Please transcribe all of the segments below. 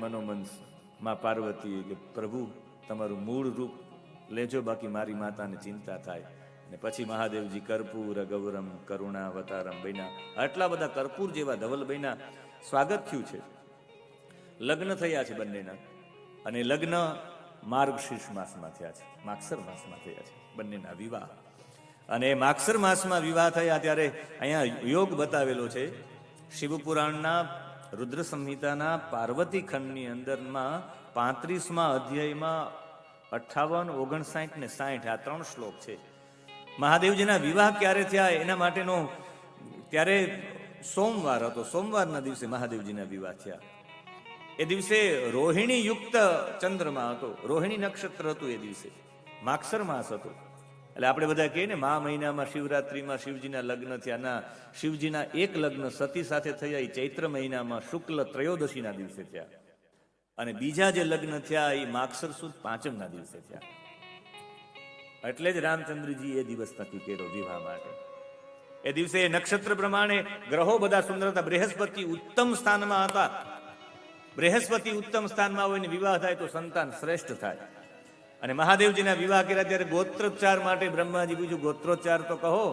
કરી મનોમનમાં પાર્વતીએ કે પ્રભુ, તમારું મૂળ રૂપ લેજો, બાકી મારી માતાને ચિંતા થાય. ને પછી મહાદેવજી કર્પૂર, ગૌરમ કરુણા અવતારમ બન્યા. આટલા બધા કર્પૂર જેવા ધવલ બન્યા. સ્વાગત થયું છે. લગ્ન થયા છે બંનેના. અને લગ્ન માર્ગશીર્ષ માસમાં થયા છે. માગસર માસમાં થયા છે બંનેના વિવાહ. અને માગસર માસમાં વિવાહ થયા ત્યારે અહીંયા યોગ બતાવેલો છે. શિવપુરાણના રુદ્ર સંહિતાના પાર્વતી ખંડની અંદરમાં પાંત્રીસમાં અધ્યાયમાં અઠ્ઠાવન, ઓગણસાઠ ને સાઠ, આ ત્રણ શ્લોક છે. મહાદેવજીના વિવાહ ક્યારે થયા એના માટેનો ત્યારે સોમવાર હતો. સોમવારના દિવસે મહાદેવજીના વિવાહ થયા. એ દિવસે રોહિણી યુક્ત ચંદ્રમા હતો. રોહિણી નક્ષત્ર હતું એ દિવસે. માગસર માસ હતો. એટલે આપણે બધા કહીએ ને, મા મહિનામાં શિવરાત્રિમાં શિવજીના લગ્ન થયા. ના, શિવજીના એક લગ્ન સતી સાથે થયા એ ચૈત્ર મહિનામાં શુક્લ ત્રયોદશીના દિવસે થયા. અને બીજા જે લગ્ન થયા એ માક્ષર સુદ પાંચમના દિવસે થયા. એટલે જ રામચંદ્રજી એ દિવસ નક્કી કર્યો વિવાહ માટે. એ દિવસે એ નક્ષત્ર પ્રમાણે ગ્રહો બધા સુંદર હતા. બૃહસ્પતિ ઉત્તમ સ્થાનમાં હતા. બૃહસ્પતિ ઉત્તમ સ્થાનમાં હોય ને વિવાહ થાય તો સંતાન શ્રેષ્ઠ થાય. અને મહાદેવજીના વિવાહ કર્યા ત્યારે ગોત્રોચ્ચાર માટે બ્રહ્માજી બીજું ગોત્રોચ્ચાર તો કહો.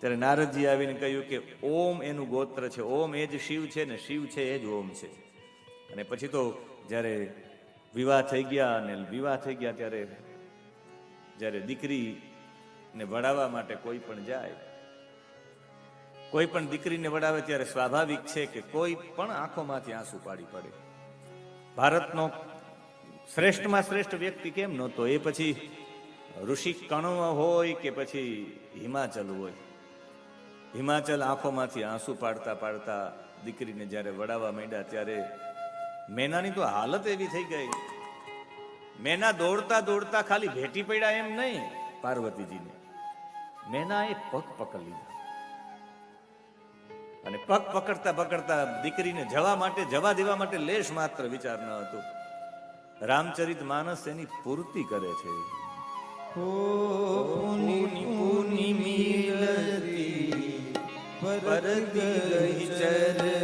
ત્યારે નારદજી આવીને કહ્યું કે, ઓમ એનું ગોત્ર છે, ઓમ એ જ શિવ છે ને શિવ છે એ જ ઓમ છે. અને પછી તો જ્યારે વિવાહ થઈ ગયા અને વિવાહ થઈ ગયા ત્યારે જ્યારે દીકરીને વડાવવા માટે કોઈ પણ જાય, કોઈ પણ દીકરીને વડાવે ત્યારે સ્વાભાવિક છે કે કોઈ પણ આંખોમાંથી આંસુ પાડી પડે. ભારતનો શ્રેષ્ઠમાં શ્રેષ્ઠ વ્યક્તિ કેમ નહોતો? એ પછી ઋષિ કણો હોય કે પછી હિમાચલ હોય? હિમાચલ આંખોમાંથી આંસુ પાડતા પાડતા દીકરીને જ્યારે વડાવવા માંડ્યા, ત્યારે મેનાની તો હાલત એવી થઈ ગઈ. મેના દોડતા દોડતા ખાલી ભેટી પડ્યા એમ નહીં, પાર્વતીજીને. મેના એ પગ પકડી લીધા. અને પગ પકડતા પકડતા દીકરીને જવા માટે, જવા દેવા માટે લેશ માત્ર વિચાર ન હતો. રામચરિત માનસ એની પૂર્તિ કરે છે. પરતી ગઈ ચરના